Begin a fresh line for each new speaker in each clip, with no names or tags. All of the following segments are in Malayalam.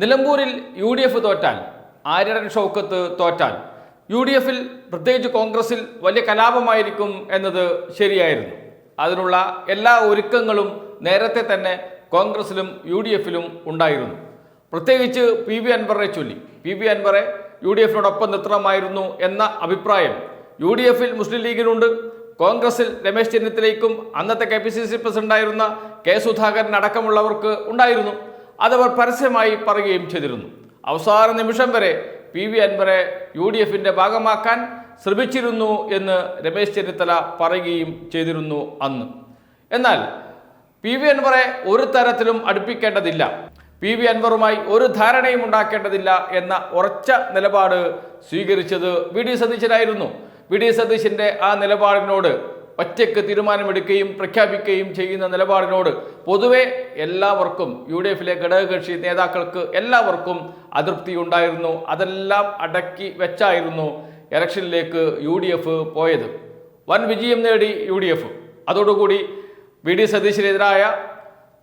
നിലമ്പൂരിൽ യു ഡി എഫ് തോറ്റാൽ ആര്യടൻ ഷൗക്കത്ത് തോറ്റാൽ യു ഡി എഫിൽ പ്രത്യേകിച്ച് കോൺഗ്രസിൽ വലിയ കലാപമായിരിക്കും എന്നത് ശരിയായിരുന്നു. അതിനുള്ള എല്ലാ ഒരുക്കങ്ങളും നേരത്തെ തന്നെ കോൺഗ്രസിലും യു ഡി എഫിലും ഉണ്ടായിരുന്നു. പ്രത്യേകിച്ച് പി വി അൻവറെ ചൊല്ലി. പി വി അൻവറെ യു ഡി എഫിനോടൊപ്പം നിർത്തണമായിരുന്നു എന്ന അഭിപ്രായം യു ഡി എഫിൽ മുസ്ലിം ലീഗിനുണ്ട്. കോൺഗ്രസിൽ രമേശ് ചെന്നിത്തലയ്ക്കും അന്നത്തെ കെ പി സി സി പ്രസിഡന്റായിരുന്ന കെ സുധാകരൻ അടക്കമുള്ളവർക്ക് ഉണ്ടായിരുന്നു. അതവർ പരസ്യമായി പറയുകയും ചെയ്തിരുന്നു. അവസാന നിമിഷം വരെ പി വി അൻവറെ യു ഡി എഫിന്റെ ഭാഗമാക്കാൻ ശ്രമിച്ചിരുന്നു എന്ന് രമേശ് ചെന്നിത്തല പറയുകയും ചെയ്തിരുന്നു അന്ന്. എന്നാൽ പി വി അൻവറെ ഒരു തരത്തിലും അടുപ്പിക്കേണ്ടതില്ല. പി വി അൻവറുമായി ഒരു ധാരണയും ഉണ്ടാക്കേണ്ടതില്ല എന്ന ഉറച്ച നിലപാട് സ്വീകരിച്ചത് വി ഡി സതീശനായിരുന്നു. വി ഡി സതീശന്റെ ആ നിലപാടിനോട് ഒറ്റയ്ക്ക് തീരുമാനമെടുക്കുകയും പ്രഖ്യാപിക്കുകയും ചെയ്യുന്ന നിലപാടിനോട് പൊതുവെ എല്ലാവർക്കും യു ഡി എഫിലെ ഘടകകക്ഷി നേതാക്കൾക്ക് എല്ലാവർക്കും അതൃപ്തി ഉണ്ടായിരുന്നു. അതെല്ലാം അടക്കി വെച്ചായിരുന്നു ഇലക്ഷനിലേക്ക് യു ഡി എഫ് പോയത്. വൻ വിജയം നേടി യു ഡി എഫ് അതോടുകൂടി വി ഡി സതീശിനെതിരായ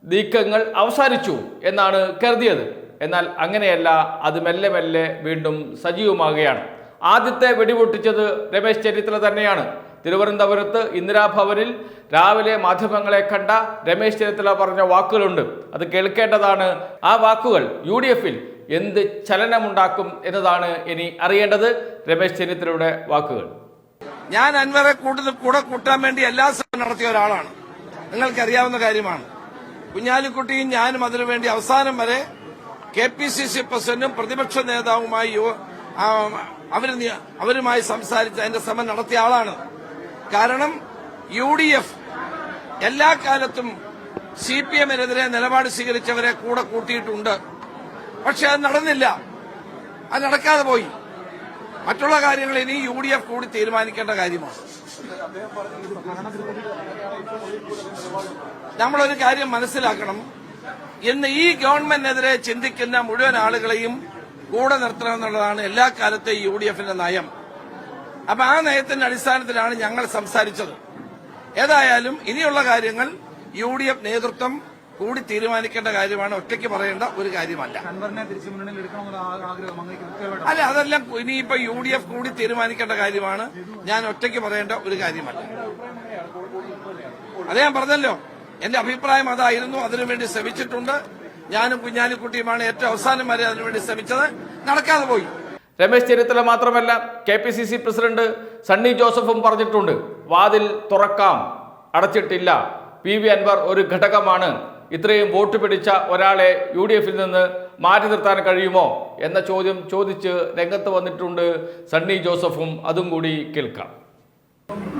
നീക്കങ്ങൾ അവസാനിച്ചു എന്നാണ് കരുതിയത്. എന്നാൽ അങ്ങനെയല്ല അത് മെല്ലെ മെല്ലെ വീണ്ടും സജീവമാകുകയാണ്. ആദ്യത്തെ വെടിപൊട്ടിച്ചത് രമേശ് ചെന്നിത്തല തന്നെയാണ്. തിരുവനന്തപുരത്ത് ഇന്ദിരാഭവനിൽ രാവിലെ മാധ്യമങ്ങളെ കണ്ട രമേശ് ചെന്നിത്തല പറഞ്ഞ വാക്കുകളുണ്ട്. അത് കേൾക്കേണ്ടതാണ്. ആ വാക്കുകൾ യു ഡി എഫിൽ എന്ത് ചലനമുണ്ടാക്കും എന്നതാണ് ഇനി അറിയേണ്ടത്. രമേശ് ചെന്നിത്തലയുടെ വാക്കുകൾ.
ഞാൻ അൻവറെ കൂടുതൽ കൂടെ കൂട്ടാൻ വേണ്ടി എല്ലാ ശ്രമം നടത്തിയ ഒരാളാണ്. നിങ്ങൾക്കറിയാവുന്ന കാര്യമാണ്. കുഞ്ഞാലിക്കുട്ടിയും ഞാനും അതിനുവേണ്ടി അവസാനം വരെ കെ പി സി സി പ്രസിഡന്റും പ്രതിപക്ഷ നേതാവുമായി അവരുമായി സംസാരിച്ച് അതിന്റെ ശ്രമം നടത്തിയ ആളാണ്. കാരണം യു ഡി എഫ് എല്ലാ കാലത്തും സി പി എമ്മിനെതിരെ നിലപാട് സ്വീകരിച്ചവരെ കൂടെ കൂട്ടിയിട്ടുണ്ട്. പക്ഷെ അത് നടന്നില്ല. അത് നടക്കാതെ പോയി. മറ്റുള്ള കാര്യങ്ങൾ ഇനി യു ഡി എഫ് കൂടി തീരുമാനിക്കേണ്ട കാര്യമാണ്. നമ്മളൊരു കാര്യം മനസ്സിലാക്കണം. ഇന്ന് ഈ ഗവൺമെന്റിനെതിരെ ചിന്തിക്കുന്ന മുഴുവൻ ആളുകളെയും കൂടെ നിർത്തണം എന്നുള്ളതാണ് എല്ലാ കാലത്തെയും യു ഡി എഫിന്റെ നയം. അപ്പൊ ആ നയത്തിന്റെ അടിസ്ഥാനത്തിലാണ് ഞങ്ങൾ സംസാരിച്ചത്. ഏതായാലും ഇനിയുള്ള കാര്യങ്ങൾ യു ഡി എഫ് നേതൃത്വം കൂടി തീരുമാനിക്കേണ്ട കാര്യമാണ്. ഒറ്റയ്ക്ക് പറയേണ്ട ഒരു കാര്യമല്ല. അല്ല അതെല്ലാം ഇനിയിപ്പോ യു ഡി എഫ് കൂടി തീരുമാനിക്കേണ്ട കാര്യമാണ്. ഞാൻ ഒറ്റയ്ക്ക് പറയേണ്ട ഒരു കാര്യമല്ല. അതെ ഞാൻ പറഞ്ഞല്ലോ. എന്റെ അഭിപ്രായം അതായിരുന്നു. അതിനുവേണ്ടി ശ്രമിച്ചിട്ടുണ്ട്. ഞാനും കുഞ്ഞാലിക്കുട്ടിയുമാണ് ഏറ്റവും അവസാനം വരെ അതിനുവേണ്ടി ശ്രമിച്ചത്. നടക്കാതെ പോയി.
രമേശ് ചെന്നിത്തല മാത്രമല്ല K P C C president Sunny ജോസഫും പറഞ്ഞിട്ടുണ്ട് വാതിൽ തുറക്കാം അടച്ചിട്ടില്ല. പി വി അൻവർ ഒരു ഘടകമാണ്. ഇത്രയും വോട്ട് പിടിച്ച ഒരാളെ യു ഡി എഫിൽ നിന്ന് മാറ്റി നിർത്താൻ കഴിയുമോ എന്ന ചോദ്യം ചോദിച്ച് രംഗത്ത് വന്നിട്ടുണ്ട് സണ്ണി ജോസഫും അതും കൂടി കേൾക്കാം.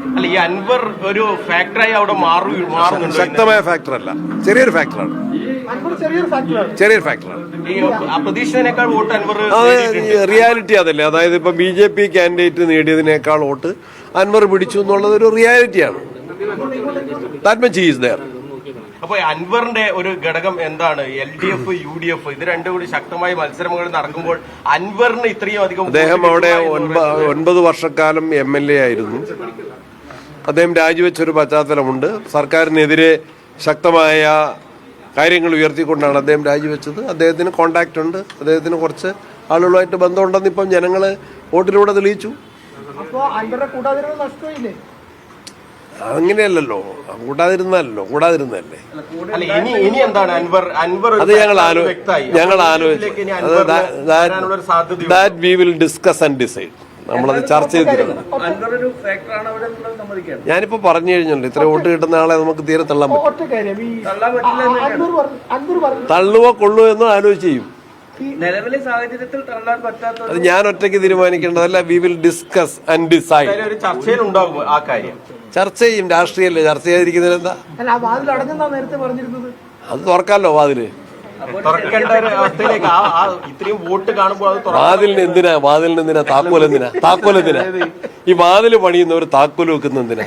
അല്ല ഈ അൻവർ ഒരു ഫാക്ടറായി അവിടെ മാറു മാറുന്നുണ്ടോ
ശക്തമായ ഫാക്ടർ അല്ല. ചെറിയൊരു ഫാക്ടറാണ് ചെറിയൊരു ഫാക്ടറാണ്
വോട്ട് അൻവർ നേടിയിട്ടുണ്ട്.
റിയാലിറ്റി അതല്ലേ. അതായത് ഇപ്പൊ ബി ജെ പി കാൻഡിഡേറ്റ് നേടിയതിനേക്കാൾ വോട്ട് അൻവർ പിടിച്ചു എന്നുള്ളത് ഒരു റിയാലിറ്റിയാണ് ദാറ്റ് മച്ച് ഈസ് ദയർ
അപ്പൊ അൻവറിന്റെ ഒരു ഘടകം എന്താണ്? L D F U D F ഇത് രണ്ടും കൂടി ശക്തമായ മത്സരങ്ങൾ നടക്കുമ്പോൾ അൻവറിന് ഇത്രയും അധികം
അദ്ദേഹം അവിടെ ഒൻപത് വർഷക്കാലം എം എൽ എ ആയിരുന്നു. അദ്ദേഹം രാജിവെച്ചൊരു പശ്ചാത്തലമുണ്ട്. സർക്കാരിനെതിരെ ശക്തമായ കാര്യങ്ങൾ ഉയർത്തിക്കൊണ്ടാണ് അദ്ദേഹം രാജിവെച്ചത്. അദ്ദേഹത്തിന് കോണ്ടാക്റ്റ് ഉണ്ട്. അദ്ദേഹത്തിന് കുറച്ച് ആളുകളുമായിട്ട് ബന്ധമുണ്ടെന്ന് ഇപ്പം ജനങ്ങൾ വോട്ടിലൂടെ തെളിയിച്ചു. അങ്ങനെയല്ലല്ലോ. കൂടാതിരുന്നല്ലോ കൂടാതിരുന്നല്ലേ
അല്ല ഇനി ഇനി എന്താണ് അൻവർ അൻവർ ഒരു
അത് ഞങ്ങൾ. ഞങ്ങൾ ആലോചിച്ചു. That we will discuss and decide നമ്മളത് ചർച്ച ചെയ്തിട്ടുണ്ട് ഞാനിപ്പോ പറഞ്ഞു കഴിഞ്ഞല്ലോ ഇത്ര വോട്ട് കിട്ടുന്ന ആളെ നമുക്ക് തീരെ തള്ളാൻ പറ്റും
ഒറ്റ കാര്യം ഈ അൻവർ പറഞ്ഞു അൻവർ പറഞ്ഞു
തള്ളുവോ കൊള്ളുവോ എന്നോ ആലോചിച്ച് ചെയ്യും.
നിലവിലെ സാഹചര്യത്തിൽ തള്ളാൻ പറ്റാത്ത
അത് ഞാൻ ഒറ്റയ്ക്ക് തീരുമാനിക്കേണ്ടതല്ല we will discuss and decide
ഒരു ചർച്ചയിൽ ഉണ്ടാകും ആ കാര്യം.
ചർച്ച ചെയ്യും രാഷ്ട്രീയല്ലേ ചർച്ച ചെയ്യാതിരിക്കുന്നതിന് എന്താ
അല്ല ആ വാതിൽ അടഞ്ഞെന്നാ നേരത്തെ പറഞ്ഞിരുന്നത്?
അത് തുറക്കാമല്ലോ വാതിൽ?
തുറക്കേണ്ട ഒരു അവസ്ഥയിലേക്ക് ആ ഇത്രയും വോട്ട് കാണുമ്പോൾ അത് തുറ
വാതിലിന് എന്തിനാ? വാതിലിന് എന്തിനാ? താക്കോൽ എന്തിനാ? താക്കോൽ എന്തിനാ? ഈ വാതിൽ ഒരു താക്കോൽ വെക്കുന്ന എന്തിനാ?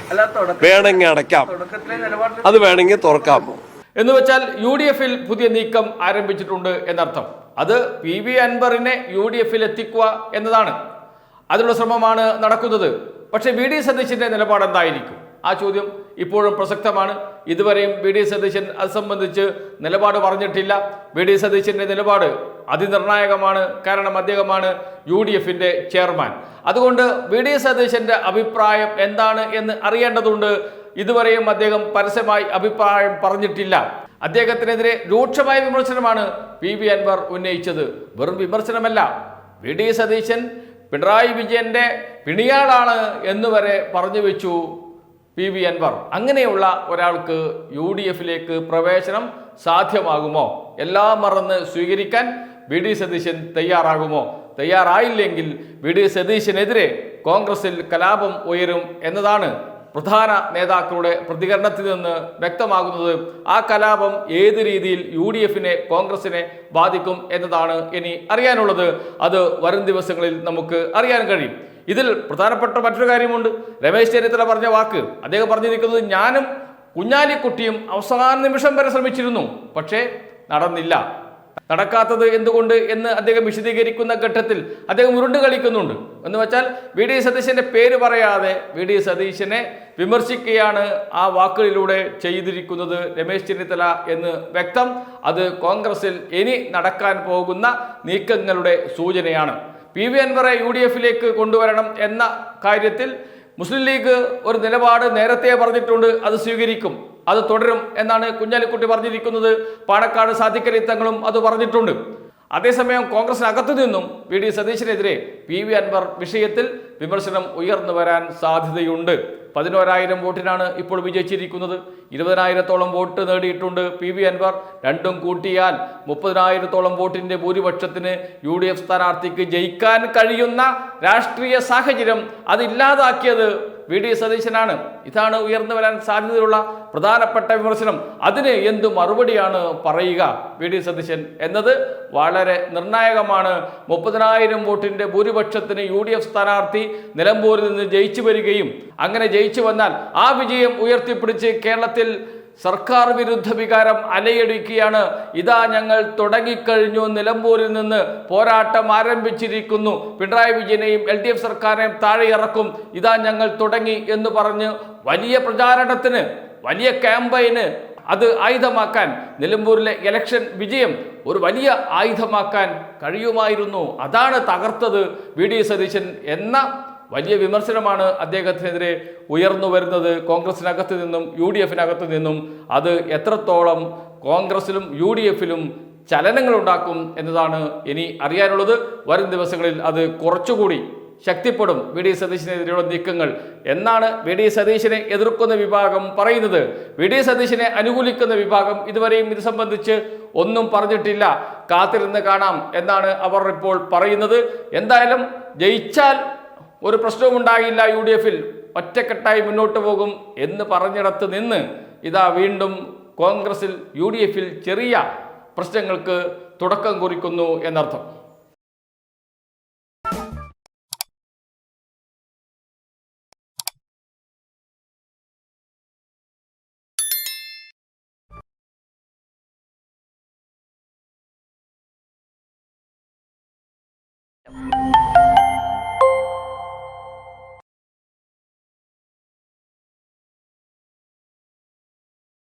വേണമെങ്കിൽ അടയ്ക്കാം. അത് വേണമെങ്കിൽ തുറക്കാം.
എന്ന് വെച്ചാൽ യു ഡി എഫിൽ പുതിയ നീക്കം ആരംഭിച്ചിട്ടുണ്ട് എന്നർത്ഥം. അത് പി വി അൻവറിനെ യു ഡി എഫിൽ എത്തിക്കുക എന്നതാണ്. അതിനുള്ള ശ്രമമാണ് നടക്കുന്നത്. പക്ഷേ വി ഡി സതീശിന്റെ നിലപാട് എന്തായിരിക്കും ആ ചോദ്യം ഇപ്പോഴും പ്രസക്തമാണ്. ഇതുവരെയും വി ഡി സതീശൻ അത് സംബന്ധിച്ച് നിലപാട് പറഞ്ഞിട്ടില്ല. വി ഡി സതീശന്റെ നിലപാട് അതിനിർണായകമാണ്. കാരണം അദ്ദേഹമാണ് യു ഡി എഫിന്റെ ചെയർമാൻ. അതുകൊണ്ട് വി ഡി സതീശന്റെ അഭിപ്രായം എന്താണ് എന്ന് അറിയേണ്ടതുണ്ട്. ഇതുവരെയും അദ്ദേഹം പരസ്യമായി അഭിപ്രായം പറഞ്ഞിട്ടില്ല. അദ്ദേഹത്തിനെതിരെ രൂക്ഷമായ വിമർശനമാണ് പി വി അൻവർ ഉന്നയിച്ചത്. വെറും വിമർശനമല്ല. വി ഡി സതീശൻ പിണറായി വിജയന്റെ പിണിയാളാണ് എന്നുവരെ പറഞ്ഞു വെച്ചു. P V Anvar. അങ്ങനെയുള്ള ഒരാൾക്ക് യു ഡി എഫിലേക്ക് പ്രവേശനം സാധ്യമാകുമോ? എല്ലാം മറന്ന് സ്വീകരിക്കാൻ വി ഡി സതീശൻ തയ്യാറാകുമോ? തയ്യാറായില്ലെങ്കിൽ വി ഡി സതീശനെതിരെ കോൺഗ്രസിൽ കലാപം ഉയരും എന്നതാണ് പ്രധാന നേതാക്കളുടെ പ്രതികരണത്തിൽ നിന്ന് വ്യക്തമാകുന്നത്. ആ കലാപം ഏത് രീതിയിൽ യു ഡി എഫിനെ കോൺഗ്രസിനെ ബാധിക്കും എന്നതാണ് ഇനി അറിയാനുള്ളത്. അത് വരും ദിവസങ്ങളിൽ നമുക്ക് അറിയാൻ കഴിയും. ഇതിൽ പ്രധാനപ്പെട്ട മറ്റൊരു കാര്യമുണ്ട്. രമേശ് ചെന്നിത്തല പറഞ്ഞ വാക്ക്. അദ്ദേഹം പറഞ്ഞിരിക്കുന്നത് ഞാനും കുഞ്ഞാലിക്കുട്ടിയും അവസാന നിമിഷം വരെ ശ്രമിച്ചിരുന്നു. പക്ഷേ നടന്നില്ല. നടക്കാത്തത് എന്തുകൊണ്ട് എന്ന് അദ്ദേഹം വിശദീകരിക്കുന്ന ഘട്ടത്തിൽ അദ്ദേഹം ഉരുണ്ട് കളിക്കുന്നുണ്ട്. എന്ന് വെച്ചാൽ വി ഡി സതീശന്റെ പേര് പറയാതെ വി ഡി സതീശനെ വിമർശിക്കുകയാണ് ആ വാക്കുകളിലൂടെ ചെയ്തിരിക്കുന്നത് രമേശ് ചെന്നിത്തല എന്ന് വ്യക്തം. അത് കോൺഗ്രസിൽ ഇനി നടക്കാൻ പോകുന്ന നീക്കങ്ങളുടെ സൂചനയാണ്. പി വി അൻവറെ യു ഡി എഫിലേക്ക് കൊണ്ടുവരണം എന്ന കാര്യത്തിൽ മുസ്ലിം ലീഗ് ഒരു നിലപാട് നേരത്തെ പറഞ്ഞിട്ടുണ്ട് അത് സ്വീകരിക്കും അത് തുടരും എന്നാണ് കുഞ്ഞാലിക്കുട്ടി പറഞ്ഞിരിക്കുന്നത്. പാണക്കാട് സാധിക്കലി തങ്ങളും അത് പറഞ്ഞിട്ടുണ്ട്. അതേസമയം കോൺഗ്രസിനകത്തു നിന്നും വി ഡി സതീശിനെതിരെ പി വി അൻവർ വിഷയത്തിൽ വിമർശനം ഉയർന്നു വരാൻ സാധ്യതയുണ്ട്. പതിനോരായിരം വോട്ടിനാണ് ഇപ്പോൾ വിജയിച്ചിരിക്കുന്നത്. ഇരുപതിനായിരത്തോളം വോട്ട് നേടിയിട്ടുണ്ട് പി വി അൻവർ. രണ്ടും കൂട്ടിയാൽ മുപ്പതിനായിരത്തോളം വോട്ടിന്റെ ഭൂരിപക്ഷത്തിന് യു ഡി എഫ് സ്ഥാനാർത്ഥിക്ക് ജയിക്കാൻ കഴിയുന്ന രാഷ്ട്രീയ സാഹചര്യം അതില്ലാതാക്കിയത് വി ഡി സതീശനാണ്. ഇതാണ് ഉയർന്നു വരാൻ സാധ്യതയുള്ള പ്രധാനപ്പെട്ട വിമർശനം. അതിന് എന്തു മറുപടിയാണ് പറയുക വി ഡി സതീശൻ? എന്നത് വളരെ നിർണായകമാണ്. മുപ്പതിനായിരം വോട്ടിന്റെ ഭൂരിപക്ഷത്തിന് യു ഡി എഫ് സ്ഥാനാർത്ഥി നിലമ്പൂരിൽ നിന്ന് ജയിച്ചു വരികയും അങ്ങനെ ജയിച്ചു വന്നാൽ ആ വിജയം ഉയർത്തിപ്പിടിച്ച് കേരളത്തിൽ സർക്കാർ വിരുദ്ധ വികാരം അലയടിക്കുകയാണ്. ഇതാ ഞങ്ങൾ തുടങ്ങിക്കഴിഞ്ഞു. നിലമ്പൂരിൽ നിന്ന് പോരാട്ടം ആരംഭിച്ചിരിക്കുന്നു. പിണറായി വിജയനെയും എൽ ഡി എഫ് സർക്കാരിനെയും താഴെ ഇറക്കും. ഇതാ ഞങ്ങൾ തുടങ്ങി എന്ന് പറഞ്ഞ് വലിയ പ്രചാരണത്തിന് വലിയ ക്യാമ്പയിന് അത് ആയുധമാക്കാൻ നിലമ്പൂരിലെ ഇലക്ഷൻ വിജയം ഒരു വലിയ ആയുധമാക്കാൻ കഴിയുമായിരുന്നു. അതാണ് തകർത്തത് വി ഡി സതീശൻ എന്ന വലിയ വിമർശനമാണ് അദ്ദേഹത്തിനെതിരെ ഉയർന്നു വരുന്നത്. കോൺഗ്രസിനകത്ത് നിന്നും യു ഡി എഫിനകത്ത് നിന്നും അത് എത്രത്തോളം കോൺഗ്രസിലും യു ഡി എഫിലും ചലനങ്ങൾ ഉണ്ടാക്കും എന്നതാണ് ഇനി അറിയാനുള്ളത്. വരും ദിവസങ്ങളിൽ അത് കുറച്ചുകൂടി ശക്തിപ്പെടും വി ഡി സതീശിനെതിരെയുള്ള നീക്കങ്ങൾ. എന്നാണ് വി ഡി സതീശിനെ എതിർക്കുന്ന വിഭാഗം പറയുന്നത്. വി ഡി സതീശിനെ അനുകൂലിക്കുന്ന വിഭാഗം ഇതുവരെയും ഇത് സംബന്ധിച്ച് ഒന്നും പറഞ്ഞിട്ടില്ല. കാത്തിരുന്ന് കാണാം എന്നാണ് അവർ ഇപ്പോൾ പറയുന്നത്. എന്തായാലും ജയിച്ചാൽ ഒരു പ്രശ്നവും ഉണ്ടാകില്ല യു ഡി എഫിൽ ഒറ്റക്കെട്ടായി മുന്നോട്ട് പോകും എന്ന് പറഞ്ഞിടത്ത് നിന്ന് ഇതാ വീണ്ടും കോൺഗ്രസിൽ യു ഡി എഫിൽ ചെറിയ പ്രശ്നങ്ങൾക്ക് തുടക്കം കുറിക്കുന്നു എന്നർത്ഥം.